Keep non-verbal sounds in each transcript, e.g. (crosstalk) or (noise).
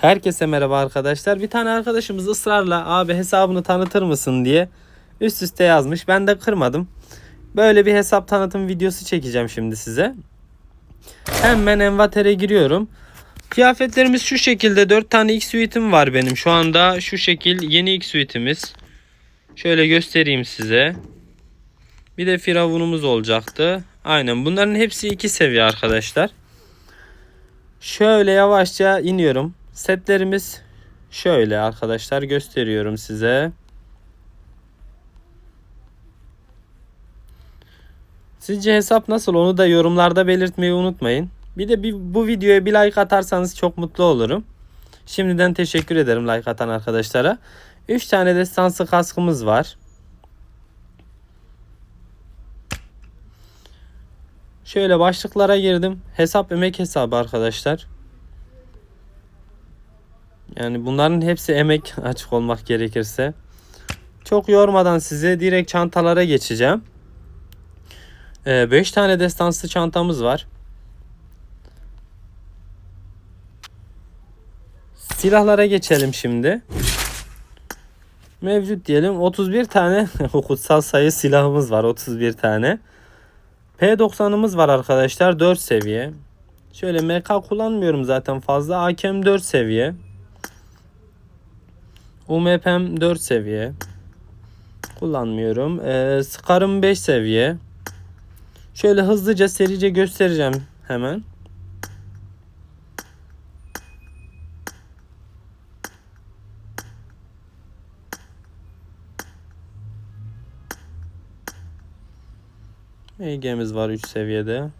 Herkese merhaba arkadaşlar. Bir tane arkadaşımız ısrarla abi hesabını tanıtır mısın diye üst üste yazmış. Ben de kırmadım. Böyle bir hesap tanıtım videosu çekeceğim şimdi size. Hemen envatere giriyorum. Kıyafetlerimiz şu şekilde 4 tane X suite'im var benim. Şu anda şu şekil yeni X suite'imiz. Şöyle göstereyim size. Bir de firavunumuz olacaktı. Aynen bunların hepsi 2 seviye arkadaşlar. Şöyle yavaşça iniyorum. Setlerimiz şöyle arkadaşlar gösteriyorum size. Sizce hesap nasıl onu da yorumlarda belirtmeyi unutmayın. Bir de bir, bu videoya bir like atarsanız çok mutlu olurum. Şimdiden teşekkür ederim like atan arkadaşlara. 3 tane destansı kaskımız var. Şöyle başlıklara girdim. Hesap emek hesabı arkadaşlar. Yani bunların hepsi emek açık olmak gerekirse. Çok yormadan size direkt çantalara geçeceğim. 5 tane destansı çantamız var. Silahlara geçelim şimdi. Mevcut diyelim 31 tane (laughs) kutsal sayı silahımız var 31 tane. P90'ımız var arkadaşlar 4 seviye. Şöyle MK kullanmıyorum zaten fazla. AKM 4 seviye. UMP'm 4 seviye. Kullanmıyorum. Ee, Scar'ım 5 seviye. Şöyle hızlıca serice göstereceğim hemen. EG'miz var 3 seviyede.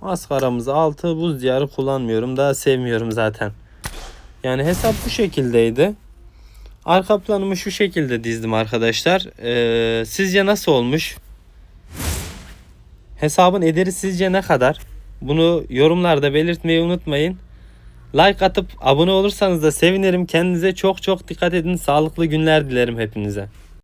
Maskaramız 6 buz diyarı kullanmıyorum daha sevmiyorum zaten. Yani hesap bu şekildeydi. Arka planımı şu şekilde dizdim arkadaşlar. Ee, sizce nasıl olmuş? Hesabın ederi sizce ne kadar? Bunu yorumlarda belirtmeyi unutmayın. Like atıp abone olursanız da sevinirim. Kendinize çok çok dikkat edin. Sağlıklı günler dilerim hepinize.